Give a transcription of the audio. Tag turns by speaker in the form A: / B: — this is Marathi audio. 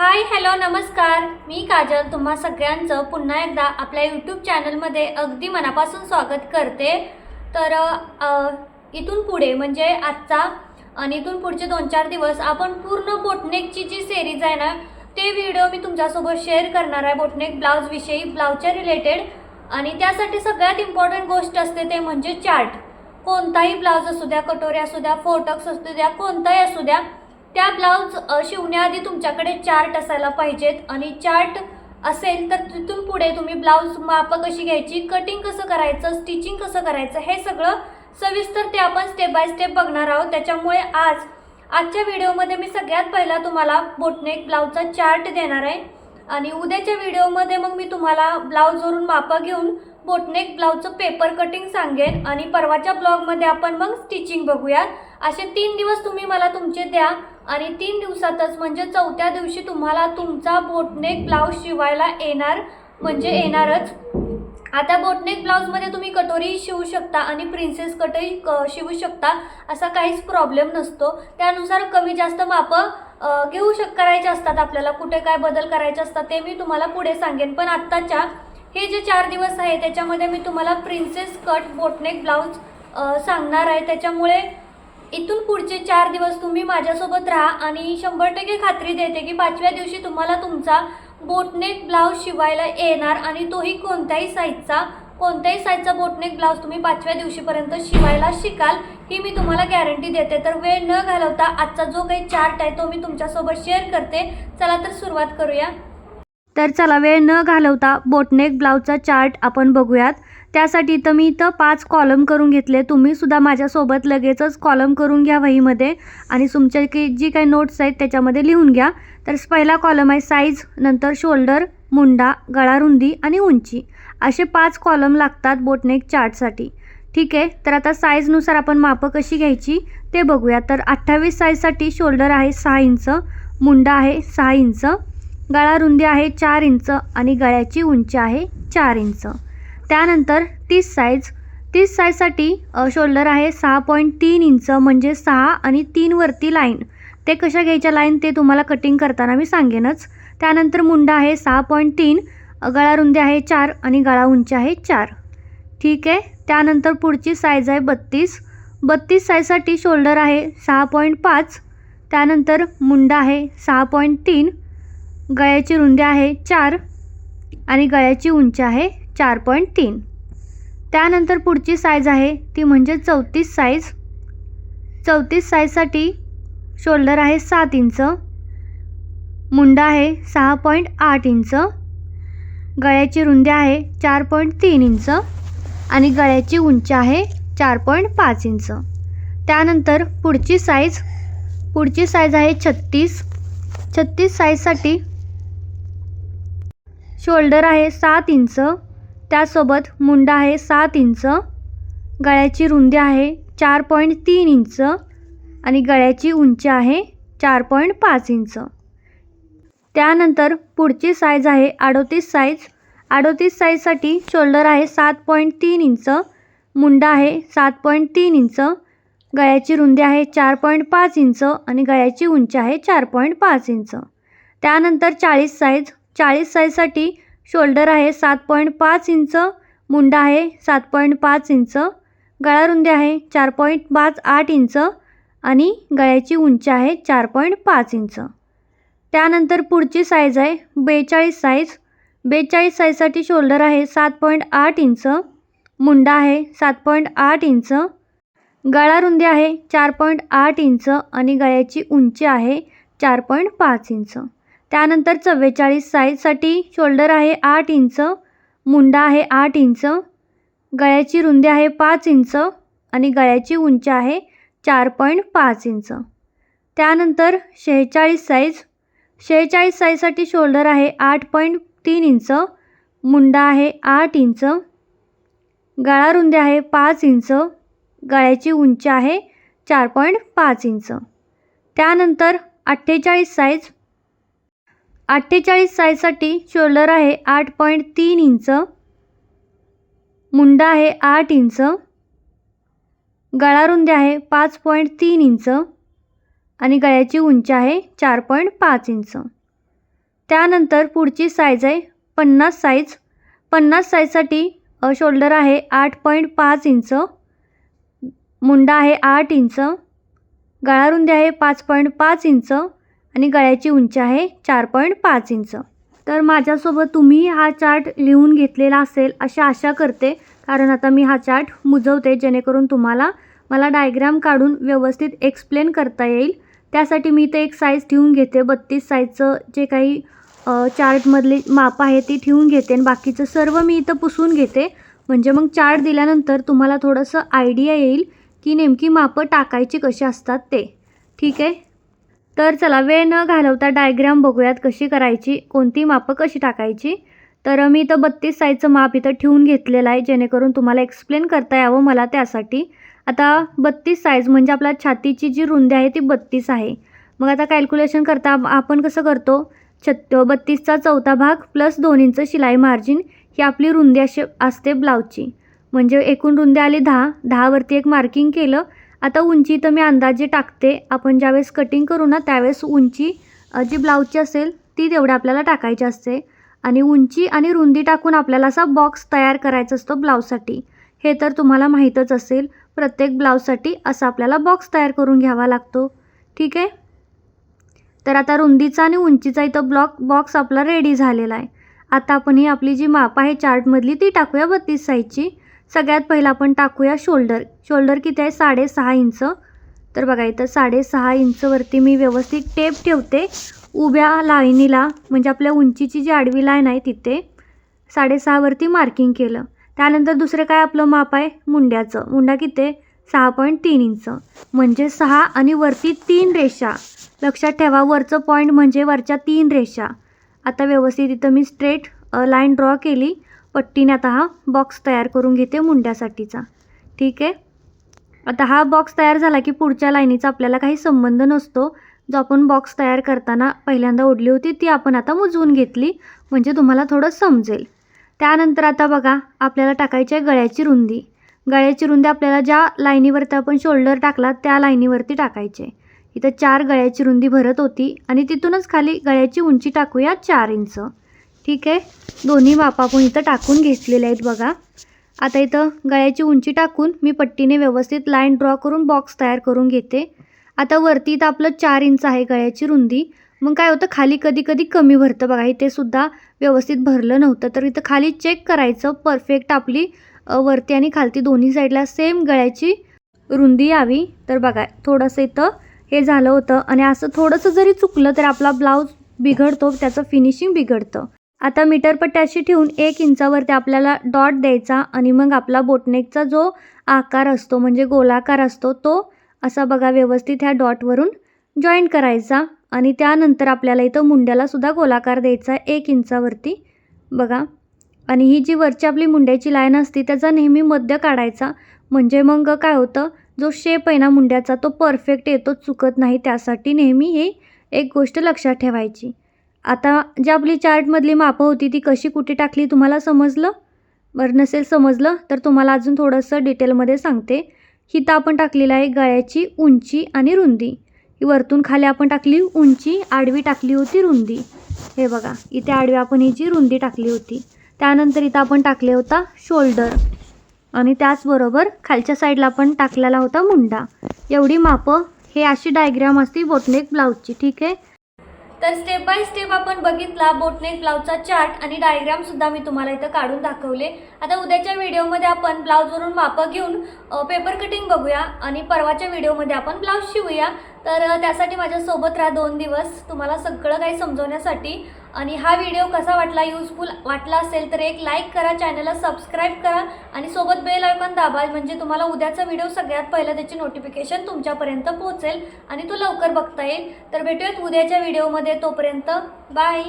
A: हाय हॅलो नमस्कार. मी काजल. तुम्हा सगळ्यांचं पुन्हा एकदा आपल्या यूट्यूब चॅनलमध्ये अगदी मनापासून स्वागत करते. तर इथून पुढे म्हणजे आजचा आणि इथून पुढचे दोन चार दिवस आपण पूर्ण बोटनेकची जी सिरीज आहे ना ते व्हिडिओ मी तुमच्यासोबत शेअर करणार आहे. बोटनेक ब्लाऊजविषयी ब्लाऊजच्या रिलेटेड आणि त्यासाठी सगळ्यात इम्पॉर्टंट गोष्ट असते ते म्हणजे चार्ट कोणताही ब्लाऊज असू द्या कटोरी असू द्या फोटक्स असू द्या कोणताही असू द्या त्या ब्लाऊज शिवण्याआधी तुमच्याकडे चार्ट असायला पाहिजेत आणि चार्ट असेल तर तिथून पुढे तुम्ही ब्लाऊज मापं कशी घ्यायची कटिंग कसं करायचं स्टिचिंग कसं करायचं हे सगळं सविस्तर ते आपण स्टेप बाय स्टेप बघणार आहोत. त्याच्यामुळे आज आजच्या व्हिडिओमध्ये मी सगळ्यात पहिला तुम्हाला बोटनेक ब्लाऊजचा चार्ट देणार आहे. आणि उद्याच्या व्हिडिओमध्ये मग मी तुम्हाला ब्लाऊजवरून मापं घेऊन बोटनेक ब्लाऊजचं पेपर कटिंग सांगेन. आणि परवाच्या ब्लॉगमध्ये आपण मग स्टिचिंग बघूया असे तीन दिवस तुम्ही मला तुमचे द्या. आणि तीन दिवसातच म्हणजे चौथ्या दिवशी तुम्हाला तुमचा बोटनेक ब्लाऊज शिवायला येणार म्हणजे येणारच. आता बोटनेक ब्लाऊजमध्ये तुम्ही कटोरी शिवू शकता आणि प्रिन्सेस कटही क शिवू शकता असा काहीच प्रॉब्लेम नसतो. त्यानुसार कमी जास्त मापं घेऊ शक करायचे असतात आपल्याला कुठे काय बदल करायचे असतात ते मी तुम्हाला पुढे सांगेन. पण आत्ताच्या हे जे चार दिवस आहे त्याच्यामध्ये मी तुम्हाला प्रिन्सेस कट बोटनेक ब्लाऊज सांगणार आहे. त्याच्यामुळे इथून पुढचे चार दिवस तुम्ही माझ्यासोबत राहा आणि शंभर टक्के खात्री देते की पाचव्या दिवशी तुम्हाला तुमचा बोटनेक ब्लाऊज शिवायला येणार आणि तोही कोणत्याही साईजचा कोणत्याही साईजचा बोटनेक ब्लाऊज तुम्ही पाचव्या दिवशीपर्यंत शिवायला शिकाल ही मी तुम्हाला गॅरंटी देते. तर वेळ न घालवता आजचा जो काही चार्ट आहे तो मी तुमच्यासोबत शेअर करते. चला तर सुरुवात करूया.
B: तर चला वेळ न घालवता बोटनेक ब्लाऊजचा चार्ट आपण बघूयात. त्यासाठी तर मी इथं पाच कॉलम करून घेतले. तुम्ही सुद्धा माझ्यासोबत लगेचच कॉलम करून घ्या वहीमध्ये. आणि तुमच्या की जी काही नोट्स आहेत त्याच्यामध्ये लिहून घ्या. तर पहिला कॉलम आहे साईज नंतर शोल्डर मुंडा गळारुंदी आणि उंची. असे पाच कॉलम लागतात बोटनेक चार्टसाठी ठीक आहे? तर आता साईजनुसार आपण मापं कशी घ्यायची ते बघूया. तर अठ्ठावीस साईजसाठी शोल्डर आहे सहा इंच मुंडा आहे सहा इंच गळारुंदी आहे चार इंच आणि गळ्याची उंची आहे चार इंच. त्यानंतर तीस साईज तीस साईजसाठी शोल्डर आहे सहा पॉईंट तीन इंच म्हणजे सहा आणि तीनवरती लाईन ते कशा घ्यायच्या लाईन ते तुम्हाला कटिंग करताना मी सांगेनच. त्यानंतर मुंडा आहे सहा पॉईंट तीन गळा रुंदी आहे चार आणि गळा उंची आहे चार. ठीक आहे? त्यानंतर पुढची साईज आहे बत्तीस. बत्तीस साईजसाठी शोल्डर आहे सहा पॉईंट पाच. त्यानंतर मुंडा आहे सहा पॉईंट तीन. गळ्याची रुंदी आहे चार आणि गळ्याची उंची आहे चार पॉईंट तीन. त्यानंतर पुढची साईज आहे ती म्हणजे चौतीस साईज चौतीस साईजसाठी शोल्डर आहे सात इंच. मुंडा आहे सहा पॉईंट आठ इंच. गळ्याची रुंदी आहे चार पॉईंट तीन इंच. आणि गळ्याची उंची आहे चार पॉईंट पाच इंच. त्यानंतर पुढची साईज पुढची साईज आहे छत्तीस. छत्तीस साईजसाठी शोल्डर आहे सात इंच. त्यासोबत मुंडा आहे सात इंच गळ्याची रुंदी आहे चार पॉईंट तीन इंच आणि गळ्याची उंची आहे चार पॉईंट पाच इंच. त्यानंतर पुढची साईज आहे अडोतीस साईज अडोतीस साईजसाठी शोल्डर आहे सात पॉईंट तीन इंच मुंडा आहे सात पॉईंट तीन इंच गळ्याची रुंदी आहे चार पॉईंट पाच इंच आणि गळ्याची उंची आहे चार पॉईंट पाच इंच. त्यानंतर चाळीस साईज चाळीस साईजसाठी शोल्डर आहे सात पॉईंट पाच इंच मुंडा आहे सात पॉईंट पाच इंच गळा रुंदी आहे चार पॉईंट पाच आठ इंच आणि गळ्याची उंची आहे चार पॉईंट पाच इंच. त्यानंतर पुढची साईज आहे बेचाळीस साईज बेचाळीस साईजसाठी शोल्डर आहे सात पॉईंट आठ इंच मुंडा आहे सात पॉईंट आठ इंच गळा रुंदी आहे चार पॉईंट आठ इंच आणि गळ्याची उंची आहे चार पॉईंट पाच इंच. त्यानंतर चव्वेचाळीस साईजसाठी शोल्डर आहे आठ इंच मुंडा आहे आठ इंच गळ्याची रुंदी आहे पाच इंच आणि गळ्याची उंची आहे चार पॉईंट पाच इंच. त्यानंतर शेहेचाळीस साईज शेहेचाळीस साईजसाठी शोल्डर आहे आठ पॉईंट तीन इंच मुंडा आहे आठ इंच गळा रुंदी आहे पाच इंच गळ्याची उंची आहे चार पॉईंट पाच इंच. त्यानंतर अठ्ठेचाळीस साईज अठ्ठेचाळीस साईजसाठी शोल्डर आहे आठ पॉईंट तीन इंच. मुंडा आहे आठ इंच. गळा रुंदी आहे पाच पॉईंट तीन इंच. आणि गळ्याची उंची आहे चार पॉईंट पाच इंच. त्यानंतर पुढची साईज आहे पन्नास साईज पन्नास साईजसाठी शोल्डर आहे आठ पॉईंट पाच इंच. मुंडा आहे आठ इंच. गळारुंदी आहे पाच पॉईंट पाच इंच. आणि गळ्याची उंची आहे चार पॉईंट पाच इंच. तर माझ्यासोबत तुम्ही हा चार्ट लिहून घेतलेला असेल अशी आशा करते. कारण आता मी हा चार्ट मुजवते जेणेकरून तुम्हाला मला डायग्राम काढून व्यवस्थित एक्सप्लेन करता येईल. त्यासाठी मी इथे एक साईज ठेवून घेते बत्तीस साईजचं जे काही चार्टमधली माप आहे ती ठेवून घेते आणि बाकीचं सर्व मी इथं पुसून घेते. म्हणजे मग चार्ट दिल्यानंतर तुम्हाला थोडंसं आयडिया येईल की नेमकी मापं टाकायची कशी असतात ते. ठीक आहे? तर चला वेळ न घालवता डायग्राम बघूयात कशी करायची कोणती मापं कशी टाकायची. तर मी इथं बत्तीस साईजचं माप इथं ठेवून घेतलेलं आहे जेणेकरून तुम्हाला एक्सप्लेन करता यावं मला त्यासाठी. आता बत्तीस साईज म्हणजे आपल्या छातीची जी रुंदी आहे ती बत्तीस आहे. मग आता कॅल्क्युलेशन करता आपण कसं करतो छत् बत्तीसचा चौथा भाग प्लस दोन इंच शिलाई मार्जिन ही आपली रुंदी अशी असते ब्लाऊजची म्हणजे एकूण रुंदी आली दहा दहावरती एक मार्किंग केलं आता उंची तर मी अंदाजे टाकते. आपण ज्यावेळेस कटिंग करू ना त्यावेळेस उंची जी ब्लाऊजची असेल ती तेवढी आपल्याला टाकायची असते. आणि उंची आणि रुंदी टाकून आपल्याला असा बॉक्स तयार करायचा असतो ब्लाऊजसाठी हे तर तुम्हाला माहीतच असेल. प्रत्येक ब्लाऊजसाठी असा आपल्याला बॉक्स तयार करून घ्यावा लागतो. ठीक आहे? तर आता रुंदीचा आणि उंचीचा इथं ब्लॉक बॉक्स आपला रेडी झालेला आहे. आता आपण ही आपली जी माप आहे चार्टमधली ती टाकूया बत्तीस साईजची. सगळ्यात पहिलं आपण टाकूया शोल्डर. शोल्डर किती आहे? साडेसहा इंच. तर बघा इथं साडेसहा इंचवरती मी व्यवस्थित टेप ठेवते. उभ्या लाईनीला म्हणजे आपल्या उंचीची जी आडवी लाईन आहे तिथे साडेसहावरती मार्किंग केलं. त्यानंतर दुसरं काय आपलं माप आहे? मुंड्याचं. मुंडा किती आहे? सहा पॉईंट तीन इंच. म्हणजे सहा आणि वरती तीन रेषा. लक्षात ठेवा वरचं पॉईंट म्हणजे वरच्या तीन रेषा. आता व्यवस्थित इथं मी स्ट्रेट लाईन ड्रॉ केली. पट्टीने आता हा बॉक्स तयार करून घेते मुंड्यासाठीचा. ठीक आहे? आता हा बॉक्स तयार झाला की पुढच्या लाईनीचा आपल्याला काही संबंध नसतो. जो आपण बॉक्स तयार करताना पहिल्यांदा ओढली होती ती आपण आता मुजवून घेतली म्हणजे तुम्हाला थोडं समजेल. त्यानंतर आता बघा आपल्याला टाकायची आहे गळ्याची रुंदी. गळ्याची रुंदी आपल्याला ज्या लाईनीवरती आपण शोल्डर टाकला त्या लाईनीवरती टाकायची आहे. इथं चार गळ्याची रुंदी भरत होती आणि तिथूनच खाली गळ्याची उंची टाकूया चार इंच. ठीक आहे? दोन्ही माप आपण इथं टाकून घेतलेले आहेत बघा. आता इथं गळ्याची उंची टाकून मी पट्टीने व्यवस्थित लाईन ड्रॉ करून बॉक्स तयार करून घेते. आता वरती इथं आपलं चार इंच आहे गळ्याची रुंदी. मग काय होतं? खाली कधी कधी कमी भरतं बघा. इथे सुद्धा व्यवस्थित भरलं नव्हतं. तर इथं खाली चेक करायचं. परफेक्ट आपली वरती आणि खालती दोन्ही साईडला सेम गळ्याची रुंदी यावी. तर बघा थोडंसं इथं हे झालं होतं. आणि असं थोडंसं जरी चुकलं तर आपला ब्लाऊज बिघडतो. त्याचं फिनिशिंग बिघडतं. आता मीटर पट्ट्याशी ठेवून एक इंचावरती आपल्याला डॉट द्यायचा आणि मग आपला बोटनेकचा जो आकार असतो म्हणजे गोलाकार असतो तो असा बघा व्यवस्थित ह्या डॉटवरून जॉईंट करायचा. आणि त्यानंतर आपल्याला इथं मुंड्याला सुद्धा गोलाकार द्यायचा एक इंचावरती. बघा. आणि ही जी वरची आपली मुंड्याची लाईन असते त्याचा नेहमी मध्य काढायचा. म्हणजे मग काय होतं? जो शेप आहे ना मुंड्याचा तो परफेक्ट येतो चुकत नाही त्यासाठी नेहमी ही एक गोष्ट लक्षात ठेवायची. आता जी आपली चार्टमधली मापं होती ती कशी कुठे टाकली तुम्हाला समजलं? बरं नसेल समजलं तर तुम्हाला अजून थोडंसं डिटेलमध्ये सांगते. हिथं आपण टाकलेलं आहे गळ्याची उंची आणि रुंदी. ही वरतून खाली आपण टाकली उंची आडवी टाकली होती रुंदी. हे बघा इथे आडवी आपण हिची जी रुंदी टाकली होती त्यानंतर इथं आपण टाकले होता शोल्डर. आणि त्याचबरोबर खालच्या साईडला आपण टाकलेला होता मुंडा. एवढी मापं हे अशी डायग्राम असते बोटनेक ब्लाऊजची ठीक आहे?
A: तर स्टेप बाय स्टेप आपण बघितला बोटनेक ब्लाऊजचा चार्ट आणि डायग्राम सुद्धा मी तुम्हाला इथं काढून दाखवले. आता उद्याच्या व्हिडिओमध्ये आपण ब्लाऊजवरून मापं घेऊन पेपर कटिंग बघूया आणि परवाच्या व्हिडिओमध्ये आपण ब्लाऊज शिवूया. तर त्यासाठी माझ्यासोबत राहा दोन दिवस. तुम्हाला सगळं काही समजवण्यासाठी. आणि हा व्हिडिओ कसा वाटला युजफुल वाटला असेल तर एक लाईक करा चॅनलला सबस्क्राईब करा. आणि सोबत बेल आयकॉन दाबा म्हणजे तुम्हाला उद्याचा व्हिडिओ सगळ्यात पहिला त्याची नोटिफिकेशन तुमच्यापर्यंत पोहोचेल. आणि तो लवकर बघता येईल. तर भेटूयात उद्याच्या व्हिडिओमध्ये तोपर्यंत बाय